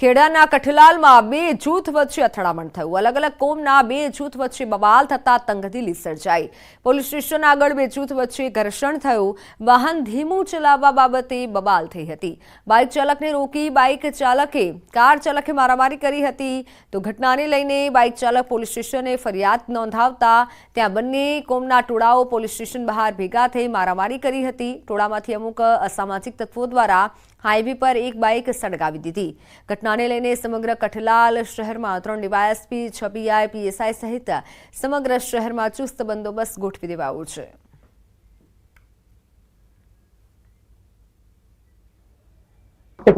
ખેડાના કઠલાલમાં બે જૂથ વચ્ચે અથડામણ થયું. અલગ અલગ કોમના બે જૂથ વચ્ચે બબાલ થતા તંગદિલી સર્જાઈ. પોલીસ સ્ટેશન આગળ બે જૂથ વચ્ચે ઘર્ષણ થયું. વાહન ધીમું ચલાવવા બાબતે બબાલ થઈ હતી. બાઇક ચાલકને રોકી બાઇક ચાલકે કાર ચાલકે મારામારી કરી હતી. તો ઘટનાને લઈને બાઇક ચાલક પોલીસ સ્ટેશને ફરિયાદ નોંધાવતા ત્યાં બંને કોમના ટોળાઓ પોલીસ સ્ટેશન બહાર ભેગા થઈ મારામારી કરી હતી. ટોળામાંથી અમુક અસામાજિક તત્વો દ્વારા હાઈવે પર એક બાઇક સળગાવી દીધી. ઘટનાને લઈને સમગ્ર કઠલાલ શહેરમાં ત્રણ ડીવાયએસપી, છ પીઆઈ, પીએસઆઈ સહિત સમગ્ર શહેરમાં ચુસ્ત બંદોબસ્ત ગોઠવી દેવાયો છે.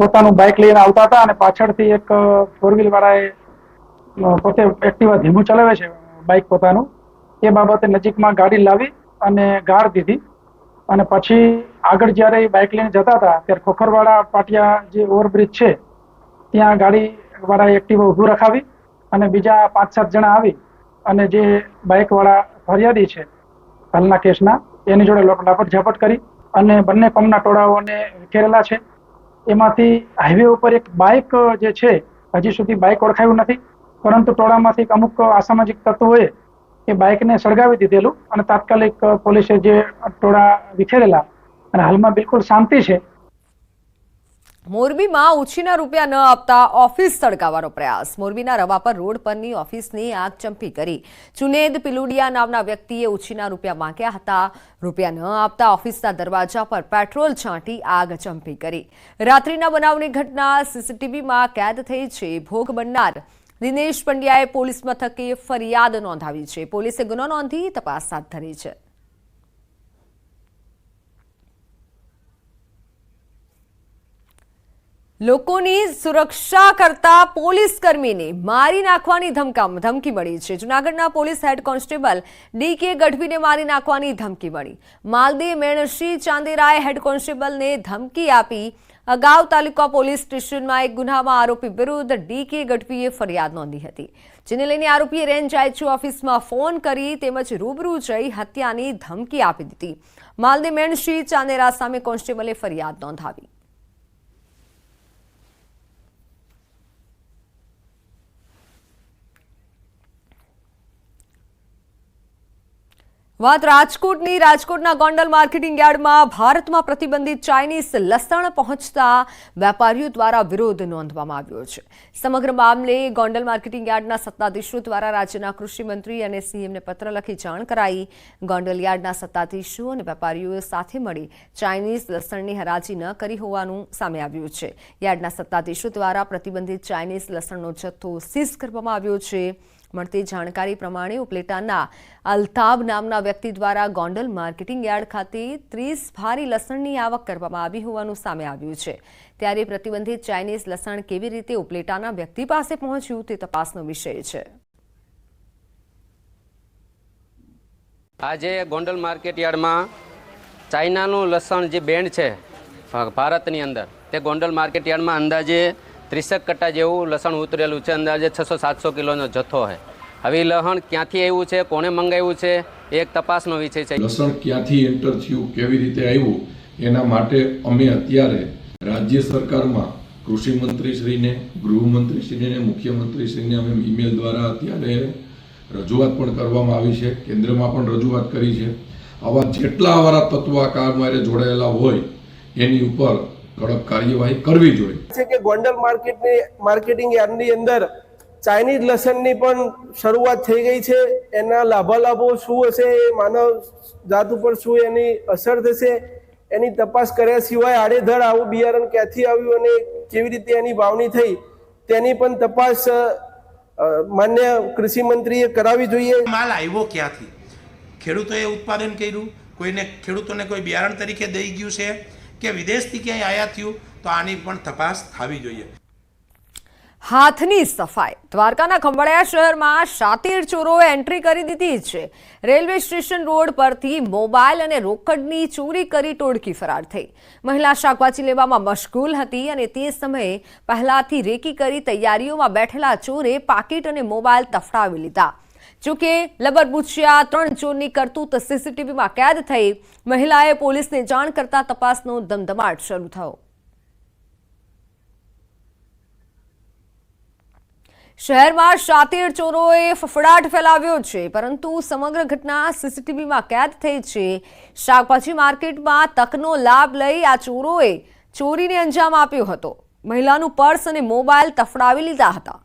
પોતાનું બાઇક લઈને આવતા હતા અને પાછળથી એક ફોર વ્હીલ વાળાએ પોતે એક્ટિવા ધીમું ચલાવે છે બાઇક પોતાનું. એ બાબતે નજીકમાં ગાડી લાવી અને ગાળ દીધી. અને પછી આગળ જ્યારે એ બાઇક લઈને જતા હતા, ત્યારે ખોખરવાડા પાટિયા જે ઓવરબ્રિજ છે ત્યાં ગાડી વાળાએ એક્ટિવા ઊભું રખાવી અને બીજા પાંચ સાત જણા આવી અને જે બાઇક વાળા ફરિયાદી છે, હાલના કેસના, એની જોડે લાપટ ઝાપટ કરી અને બંને પંપના ટોળાઓને વિખેરેલા છે. એમાંથી હાઈવે ઉપર એક બાઇક જે છે, હજી સુધી બાઇક ઓળખાયું નથી, પરંતુ ટોળામાંથી અમુક અસામાજિક તત્વોએ એ બાઇકને સળગાવી દીધેલું અને તાત્કાલિક પોલીસે જે ટોળા વિખેરેલા અને હાલમાં બિલકુલ શાંતિ છે મોરબીમાં ઉછીના રૂપિયા ન આપતા ઓફિસ સળગાવવાનો પ્રયાસ. મોરબીના રવાપર રોડ પરની ઓફિસની આગ ચંપી કરી. ચુનેદ પિલુડિયા નામના વ્યક્તિએ ઉછીના રૂપિયા માંગ્યા હતા. રૂપિયા ન આપતા ઓફિસના દરવાજા પર પેટ્રોલ છાંટી આગ ચંપી કરી. રાત્રિના બનાવની ઘટના સીસીટીવીમાં કેદ થઈ છે. ભોગ બનનાર દિનેશ પંડ્યાએ પોલીસ મથકે ફરિયાદ નોંધાવી છે. પોલીસે ગુનો નોંધી તપાસ હાથ ધરી છે. લોકોની સુરક્ષા કરતા પોલીસ કર્મીને મારી નાખવાની ધમકામ ધમકી મળી છે. જુનાગઢના પોલીસ હેડ કોન્સ્ટેબલ ડી કે ગઢવીને મારી નાખવાની ધમકી મળી. માલદી મેણશ્રી ચાંદેરાએ હેડ કોન્સ્ટેબલને ધમકી આપી. અગાઉ તાલુકા પોલીસ સ્ટેશનમાં એક ગુનામાં આરોપી વિરુદ્ધ ડી કે ગઢવીએ ફરિયાદ નોંધી હતી. જેને લઈને આરોપીએ રેન્જ આઈચુ ઓફિસમાં ફોન કરી તેમજ રૂબરૂ જઈ હત્યાની ધમકી આપી દીધી. માલદી મેણશ્રી ચાંદેરા સામે કોન્સ્ટેબલે ફરિયાદ નોંધાવી. વાત રાજકોટની, રાજકોટના ગોંડલ માર્કેટિંગ યાર્ડમાં ભારતમાં પ્રતિબંધિત ચાઇનીઝ લસણ પહોંચતા વેપારીઓ દ્વારા વિરોધ નોંધવામાં આવ્યો છે. સમગ્ર મામલે ગોંડલ માર્કેટિંગ યાર્ડના સત્તાધીશો દ્વારા રાજ્યના કૃષિમંત્રી અને સીએમને પત્ર લખી જાણ કરાઈ. ગોંડલ યાર્ડના સત્તાધીશો અને વેપારીઓ સાથે મળી ચાઇનીઝ લસણની હરાજી ન કરી હોવાનું સામે આવ્યું છે. યાર્ડના સત્તાધીશો દ્વારા પ્રતિબંધિત ચાઇનીઝ લસણનો જથ્થો સીઝ કરવામાં આવ્યો છે. મળતી જાણકારી પ્રમાણે ઉપલેટાના અલ્તાબ નામના વ્યક્તિ દ્વારા ગોંડલ માર્કેટિંગ યાર્ડ ખાતે ત્રીસ ભારી લસણની આવક કરવામાં આવી હોવાનું સામે આવ્યું છે. ત્યારે પ્રતિબંધિત ચાઇનીઝ લસણ કેવી રીતે ઉપલેટાના વ્યક્તિ પાસે પહોંચ્યું તે તપાસનો વિષય છે. આજે ગોંડલ માર્કેટ યાર્ડમાં ચાઇનાનું લસણ જે બેન્ડ છે, ભારતની અંદર, તે ગોંડલ માર્કેટ યાર્ડમાં અંદાજે ત્રીસેક કટ્ટા જેવું લસણ ઉતરેલું છે. અંદાજે છસો સાતસો કિલોનો જથ્થો છે હવે લસણ ક્યાંથી આવ્યું છે? કોણે મંગાવ્યું છે? એક તપાસનો વિષય છે. લસણ ક્યાંથી એન્ટર થયું? કેવી રીતે આવ્યું? એના માટે અમે અત્યારે રાજ્ય સરકારમાં કૃષિ મંત્રીશ્રીને ગૃહમંત્રીશ્રીને મુખ્યમંત્રીશ્રીને અમે ઈમેલ દ્વારા અત્યારે રજૂઆત પણ કરવામાં આવી છે. કેન્દ્રમાં પણ રજૂઆત કરી છે. આવા જેટલા અમારા તત્વો આ કામમાં જોડાયેલા હોય, એની ઉપર કડક કાર્યવાહી કરવી જોઈએ. છે કે ગોંડલ માર્કેટની માર્કેટિંગ યાર્ડની અંદર ચાઇનીઝ લસણની પણ શરૂઆત થઈ ગઈ છે. એના લાભાલાભો શું હશે એ માનવ જાત ઉપર શું એની અસર થશે એની તપાસ કર્યા સિવાય આડેધડ આવું બિયારણ ક્યાંથી આવ્યું અને કેવી રીતે એની વાવણી થઈ તેની પણ તપાસ માન્ય કૃષિ મંત્રીએ કરાવી જોઈએ. માલ આવ્યો ક્યાંથી? ખેડૂતોએ ઉત્પાદન કર્યું કોઈને ખેડૂતોને કોઈ બિયારણ તરીકે દઈ ગયું છે? કે વિદેશથી ક્યાંય આયાત થયું, તો આની પણ તપાસ થવી જોઈએ. હાથની સફાઈ. દ્વારકાના ખંભાળિયા શહેરમાં શાતીર ચોરોએ એન્ટ્રી કરી દીધી છે. રેલવે સ્ટેશન રોડ પરથી મોબાઈલ અને રોકડની ચોરી કરી ટોળકી ફરાર થઈ. મહિલા શાકભાજી લેવામાં મશગુલ હતી અને તે સમયે પહેલાથી રેકી કરી તૈયારીઓમાં બેઠેલા ચોરે પાકીટ અને મોબાઈલ તફડાવી લીધા. જોકે લબરબુચિયા ત્રણ ચોરની કરતૂત સીસીટીવીમાં કેદ થઈ. મહિલાએ પોલીસને જાણ કરતા તપાસનો ધમધમાટ શરૂ થયો. શહેરમાં શાતીર ચોરોએ ફફડાટ ફેલાવ્યો છે, પરંતુ સમગ્ર ઘટના સીસીટીવીમાં કેદ થઈ છે. શાકભાજી માર્કેટમાં તકનો લાભ લઈ આ ચોરોએ ચોરીને અંજામ આપ્યો હતો. મહિલાનું પર્સ અને મોબાઈલ તફડાવી લીધા હતા.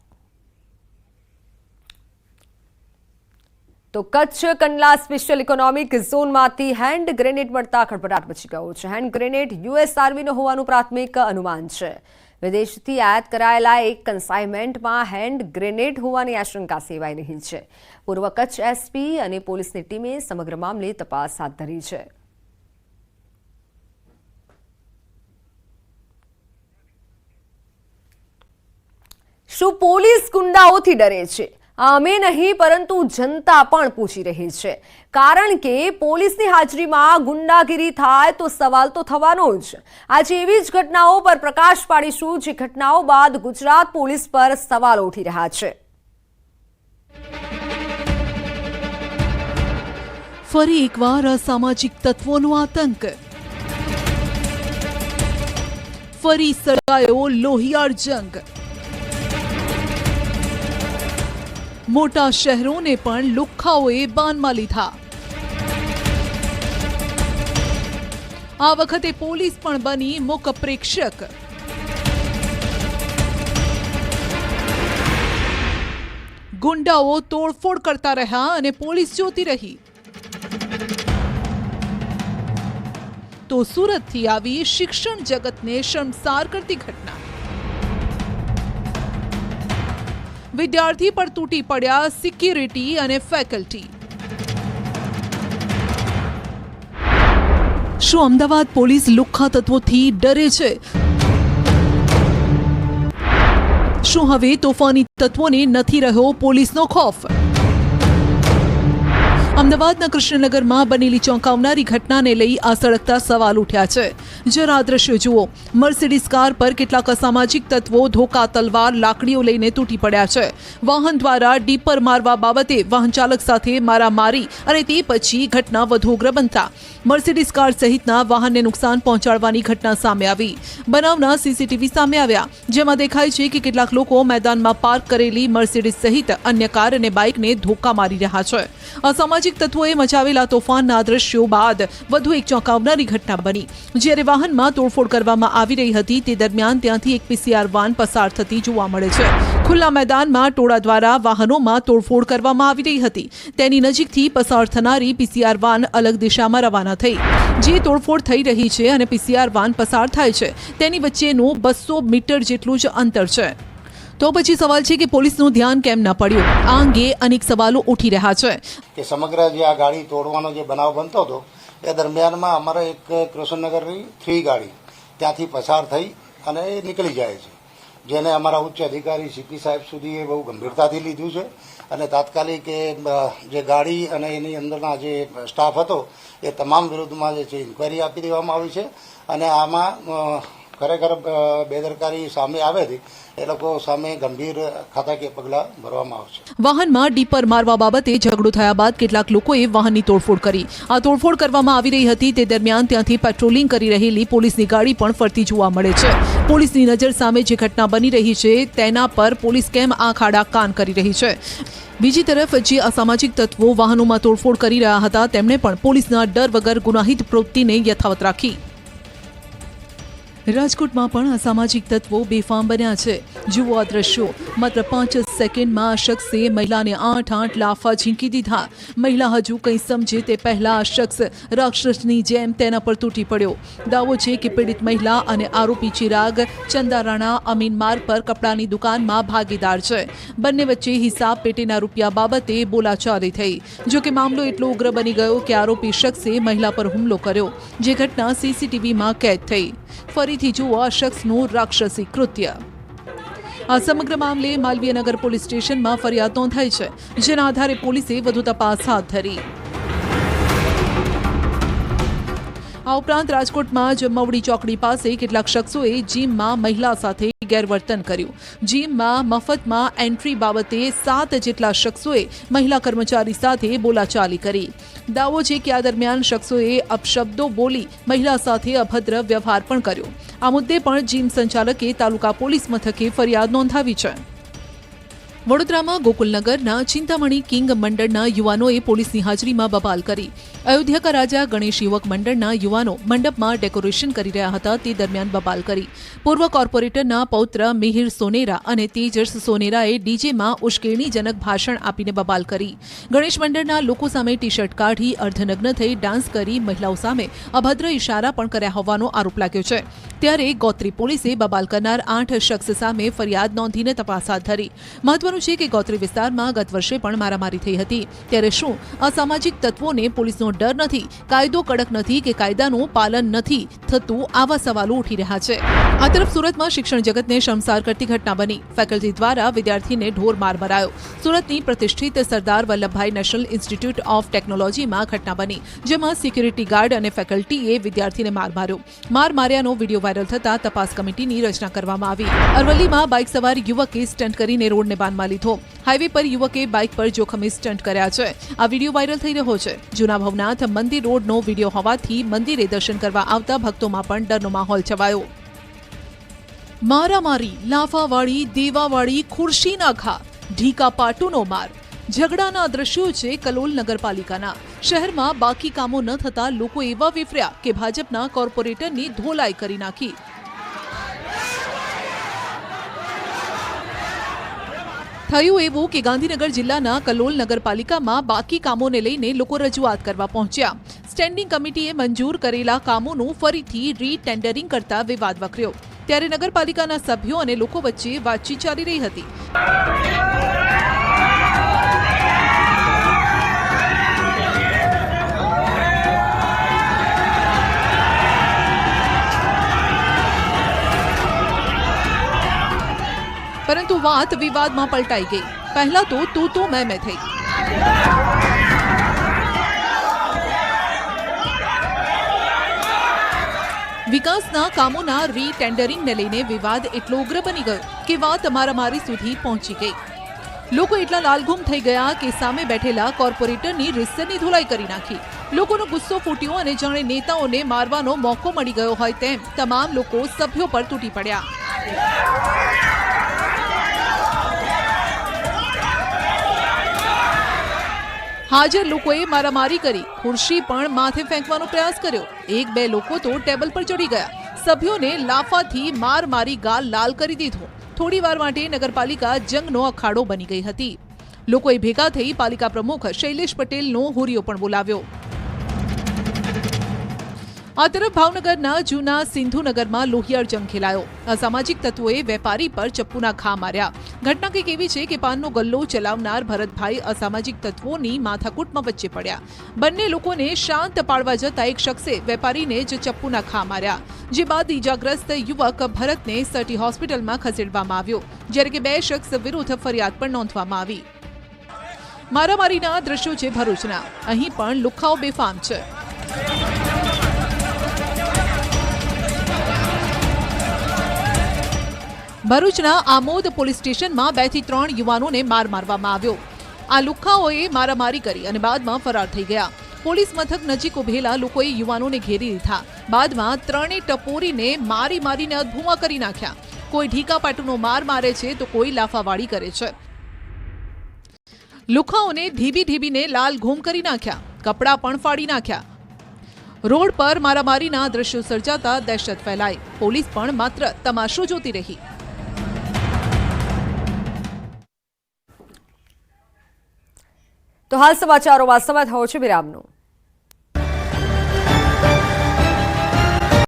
તો કચ્છ કંડલા સ્પેશિયલ ઇકોનોમિક ઝોનમાંથી હેન્ડ ગ્રેનેડ મળતા ખળભળાટ મચી ગયો છે. હેન્ડ ગ્રેનેડ યુએસ આર્મીનો હોવાનું પ્રાથમિક અનુમાન છે. વિદેશથી આયાત કરાયેલા એક કન્સાઇનમેન્ટમાં હેન્ડ ગ્રેનેડ હોવાની આશંકા સેવાઈ રહી છે. પૂર્વ કચ્છ એસપી અને પોલીસની ટીમે સમગ્ર મામલે તપાસ હાથ ધરી છે. શું પોલીસ ગુંડાઓથી ડરે છે? અમે નહીં, પરંતુ જનતા પણ પૂછી રહી છે. કારણ કે પોલીસની હાજરીમાં ગુંડાગીરી થાય તો સવાલ તો થવાનો જ. આજે એવી જ ઘટનાઓ પર પ્રકાશ પાડીશું, જે ઘટનાઓ બાદ ગુજરાત પોલીસ પર સવાલ ઉઠી રહ્યા છે. ફરી એકવાર અસામાજિક તત્વોનો આતંક. ફરી સળગાયો લોહિયાળ જંગ. મોટા શહેરોને પણ લુખ્ખાઓએ બાનમાં લીધા. આ વખતે પોલીસ પણ બની મૂક પ્રેક્ષક. ગુંડાઓ તોડફોડ કરતા રહ્યા અને પોલીસ જોતી રહી. તો સુરતથી આવી શિક્ષણ જગતને શર્મસાર કરતી ઘટના. વિદ્યાર્થી પર તૂટી પડ્યા સિક્યુરિટી અને ફેકલ્ટી શું અમદાવાદ પોલીસ લુખ્ખા તત્વોથી ડરે છે? શું હવે તોફાની તત્વોને નથી રહ્યો પોલીસનો ખોફ? અમદાવાદના કૃષ્ણનગરમાં બનેલી ચોંકાવનારી ઘટનાને લઈ આ સળગતા સવાલ ઉઠ્યા છે. જરા દ્રશ્યો જુઓ. મર્સિડીઝ કાર પર કેટલાક અસામાજિક તત્વો, ધોકા, તલવાર, લાકડીઓ લઈને તૂટી પડ્યા છે. વાહન દ્વારા ડીપર મારવા બાબતે વાહન ચાલક સાથે મારામારી અને તે પછી ઘટના વધુ ઉગ્ર બનતા મર્સિડીઝ કાર સહિતના વાહનને નુકસાન પહોંચાડવાની ઘટના સામે આવી. બનાવના સીસીટીવી સામે આવ્યા. જેમાં દેખાય છે કે કેટલાક લોકો મેદાનમાં પાર્ક કરેલી મર્સિડીઝ સહિત અન્ય કાર અને બાઇકને ધોકા મારી રહ્યા છે. અસામાજિક તત્વોએ મચાવેલા તોફાનના દ્રશ્યો બાદ વધુ એક ચોંકાવનારી ઘટના બની. જ્યારે વાહનમાં તોડફોડ કરવામાં આવી રહી હતી, તે દરમિયાન ત્યાંથી એક પીસીઆર વાન પસાર થતી જોવા મળે છે. ખુલ્લા મેદાનમાં ટોળા દ્વારા વાહનોમાં તોડફોડ કરવામાં આવી રહી હતી. તેની નજીકથી પસાર થનારી પીસીઆર વાન અલગ દિશામાં રવાના થઈ. જે તોડફોડ થઈ રહી છે અને પીસીઆર વાન પસાર થાય છે, તેની વચ્ચેનું બસો મીટર જેટલું જ અંતર છે. તો પછી સવાલ છે કે પોલીસનું ધ્યાન કેમ ન પડ્યું? આ અંગે અનેક સવાલો ઉઠી રહ્યા છે. કે સમગ્ર જે આ ગાડી તોડવાનો જે બનાવ બનતો હતો, એ દરમિયાનમાં અમારે એક કૃષ્ણનગરની થ્રી ગાડી ત્યાંથી પસાર થઈ અને એ નીકળી જાય છે. જેને અમારા ઉચ્ચ અધિકારી સીપી સાહેબ સુધી એ બહુ ગંભીરતાથી લીધું છે અને તાત્કાલિક એ જે ગાડી અને એની અંદરના જે સ્ટાફ હતો, એ તમામ વિરુદ્ધમાં જે છે, ઇન્કવાયરી આપી દેવામાં આવી છે અને આમાં ખરેખર બેદરકારી સામે આવેથી એ લોકો સામે ગંભીર ખાતાકીય પગલાં ભરવામાં આવશે. વાહનમાં ડીપર મારવા બાબતે ઝઘડો થયા બાદ કેટલાક લોકોએ વાહનની તોડફોડ કરી. આ તોડફોડ કરવામાં આવી રહી હતી, તે દરમિયાન ત્યાંથી પેટ્રોલિંગ કરી રહેલી પોલીસની ગાડી પણ ફરતી જોવા મળે છે. પોલીસની નજર સામે જે ઘટના બની રહી છે, તેના પર પોલીસ કેમ આંખ આડા કાન કરી રહી છે? બીજી તરફ, જે અસામાજિક તત્વો વાહનોમાં તોડફોડ કરી રહ્યા હતા, તેમણે પણ પોલીસના ડર વગર ગુનાહિત પ્રવૃત્તિને યથાવત રાખી. રાજકોટમાં પણ અસામાજિક તત્વો બેફામ બન્યા છે. જુઓ આ દ્રશ્યો. માત્ર પાંચ જ સેકન્ડમાં આ શખ્સે મહિલાને આઠ આઠ લાફા ઝીંકી દીધા. મહિલા હજુ કંઈ સમજે તે પહેલા આ શખ્સ રાક્ષસની જેમ તેના પર તૂટી પડ્યો. દાવો છે કે પીડિત મહિલા અને આરોપી ચિરાગ ચંદારાણા અમીન માર્ગ પર કપડાની દુકાનમાં ભાગીદાર છે. બંને વચ્ચે હિસાબ પેટીના રૂપિયા બાબતે બોલાચાલી થઈ. જોકે મામલો એટલો ઉગ્ર બની ગયો કે આરોપી શખ્સે મહિલા પર હુમલો કર્યો, જે ઘટના સીસીટીવીમાં કેદ થઈ. ફરીથી જુઓ આ શખ્સનું રાક્ષસી કૃત્ય આ સમગ્ર મામલે માલવીયનગર પોલીસ સ્ટેશનમાં ફરિયાદ નોંધાઈ છે જેના આધારે પોલીસે વધુ તપાસ હાથ ધરી આ ઉપરાંત રાજકોટમાં જમવડી ચોકડી પાસે કેટલાક શખ્સોએ જીમમાં મહિલા સાથે ગેરવર્તન કર્યું. જીમમાં મફતમાં એન્ટ્રી બાબતે સાત જેટલા શખ્સોએ મહિલા કર્મચારી સાથે બોલાચાલી કરી. દાવો છે કે આ દરમિયાન શખ્સોએ અપશબ્દો બોલી મહિલા સાથે અભદ્ર વ્યવહાર પણ કર્યો. આ મુદ્દે પણ જીમ સંચાલકે તાલુકા પોલીસ મથકે ફરિયાદ નોંધાવી છે. વડોદરામાં ગોકુલનગરના ચિંતામણી કિંગ મંડળના યુવાનોએ પોલીસની હાજરીમાં બબાલ કરી. અયોધ્યાકા રાજા ગણેશ યુવક મંડળના યુવાનો મંડપમાં ડેકોરેશન કરી રહ્યા હતા, તે દરમિયાન બબાલ કરી. પૂર્વ કોર્પોરેટરના પૌત્ર મિહિર સોનેરા અને તેજસ સોનેરાએ ડીજેમાં ઉશ્કેરણીજનક ભાષણ આપીને બબાલ કરી. ગણેશ મંડળના લોકો સામે ટી શર્ટ કાઢી, અર્ધનગ્ન થઈ ડાન્સ કરી મહિલાઓ સામે અભદ્ર ઇશારા પણ કર્યા હોવાનો આરોપ લાગ્યો છે. ત્યારે ગોત્રી પોલીસે બબાલ કરનાર આઠ શખ્સ સામે ફરિયાદ નોંધીને તપાસ હાથ ધરી. મહત્વનું છે કે ગોત્રી વિસ્તારમાં ગત વર્ષે પણ મારામારી થઈ હતી. ત્યારે શું અસામાજિક તત્વોને પોલીસનો ડર નથી, કાયદો કડક નથી કે કાયદાનું પાલન નથી થતું આવા સવાલો ઉઠી રહ્યા છે. આ તરફ સુરતમાં શિક્ષણ જગતને શમસાર કરતી ઘટના બની. ફેકલ્ટી દ્વારા વિદ્યાર્થીને ઢોર માર મરાયો. સુરતની પ્રતિષ્ઠિત Sardar Vallabhbhai national institute of ટેકનોલોજીમાં ઘટના બની, જેમાં સિક્યુરિટી ગાર્ડ અને ફેકલ્ટીએ વિદ્યાર્થીને માર માર્યો. માર માર્યાનો વીડિયો વાયરલ થતા તપાસ કમિટીની રચના કરવામાં આવી. અરવલ્લીમાં બાઇક સવાર યુવકે સ્ટન્ટ કરીને રોડને બાંધમાં લીધો. હાઈવે પર યુવકે બાઇક પર જોખમી સ્ટન્ટ કર્યા છે. આ વીડિયો વાયરલ થઈ રહ્યો છે. જૂના ભવનાથ મંદિર રોડનો વીડિયો હોવાથી મંદિરે દર્શન કરવા આવતા ભક્તોમાં પણ ડરનો માહોલ છવાયો. મારામારી, લાફાવાળી, દેવાવાળી, ખુરશીના ઘા, ઢીકા પાટુનો માર. ઝઘડાના દ્રશ્યો છે કલોલ નગરપાલિકાના. શહેરમાં બાકી કામો ન થતા લોકો એવા વિફર્યા કે ભાજપના કોર્પોરેટરની ધોલાઈ કરી નાખી. થયું એવું કે ગાંધીનગર જિલ્લાના કલોલ નગરપાલિકામાં બાકી કામોને લઈને લોકો રજૂઆત કરવા પહોંચ્યા. સ્ટેન્ડિંગ કમિટીએ મંજૂર કરેલા કામોનું ફરીથી રીટેન્ડરિંગ કરતા વિવાદ વકર્યો. ત્યારે નગરપાલિકાના સભ્યો અને લોકો વચ્ચે વાતચીત ચાલી રહી હતી. પરંતુ વાત વિવાદમાં પલટાઈ ગઈ. પહેલા તો તું તું મેં મેં થઈ. વિકાસના કામોના રીટેન્ડરિંગને લઈને વિવાદ એટલો ઉગ્ર બની ગયો કે વાત મારામારી સુધી પહોંચી ગઈ. લોકો એટલા લાલઘુમ થઈ ગયા કે સામે બેઠેલા કોર્પોરેટરની રિસ્સરની ધુલાઈ કરી નાખી. લોકોનો ગુસ્સો ફૂટ્યો અને જાણે નેતાઓને મારવાનો મોકો મળી ગયો હોય તેમ તમામ લોકો સભ્યો પર તૂટી પડ્યા. હાજર લોકોએ મારામારી કરી, ખુરશી પણ માથે ફેંકવાનો પ્રયાસ કર્યો. એક બે લોકો તો ટેબલ પર ચડી ગયા. સભ્યોને લાફાથી માર મારી ગાલ લાલ કરી દીધો. થોડી વાર માટે નગરપાલિકા જંગનો અખાડો બની ગઈ હતી. લોકોએ ભેગા થઈ પાલિકા પ્રમુખ શૈલેષ પટેલનો હુરિયો પણ બોલાવ્યો. આ તરફ ભાવનગરના જૂના સિંધુનગરમાં લોહિયાળ જંગ ખેલાયો. અસામાજિક તત્વોએ વેપારી પર ચપ્પુના ઘા માર્યા. ઘટના કંઈક એવી છે કે પાનનો ગલ્લો ચલાવનાર ભરતભાઈ અસામાજિક તત્વોની માથાકૂટમાં વચ્ચે પડ્યા. બંને લોકોને શાંત પાડવા જતા એક શખ્સે વેપારીને જ ચપ્પુના ઘા માર્યા, જે બાદ ઈજાગ્રસ્ત યુવક ભરતને સટી હોસ્પિટલમાં ખસેડવામાં આવ્યો, જ્યારે કે બે શખ્સ વિરુદ્ધ ફરિયાદ પણ નોંધવામાં આવી. મારામારીના દ્રશ્યો છે ભરૂચના. અહીં પણ લુખાઓ બેફામ છે. ભરૂચના આમોદ પોલીસ સ્ટેશનમાં બેથી ત્રણ યુવાનોને માર મારવામાં આવ્યો. આ લુખ્ખાઓએ મારામારી કરી અને બાદમાં ફરાર થઈ ગયા. પોલીસ મથક નજીક ઉભેલા લોકોએ યુવાનોને ઘેરી લીધા. બાદમાં ત્રણેય ટપોરીને મારી મારીને અધભૂમા કરી નાખ્યા. કોઈ ઢીકા પાટુનો માર મારે છે તો કોઈ લાફાવાળી કરે છે. લુખાઓને ધીબી ધીબીને લાલ ઘૂમ કરી નાખ્યા. કપડાં પણ ફાડી નાખ્યા. રોડ પર મારામારીના દ્રશ્યો સર્જાતા દહેશત ફેલાઈ. પોલીસ પણ માત્ર તમાશો જોતી રહી. તો હાલ સમાચારોમાં સમય થયો છે વિરામનો.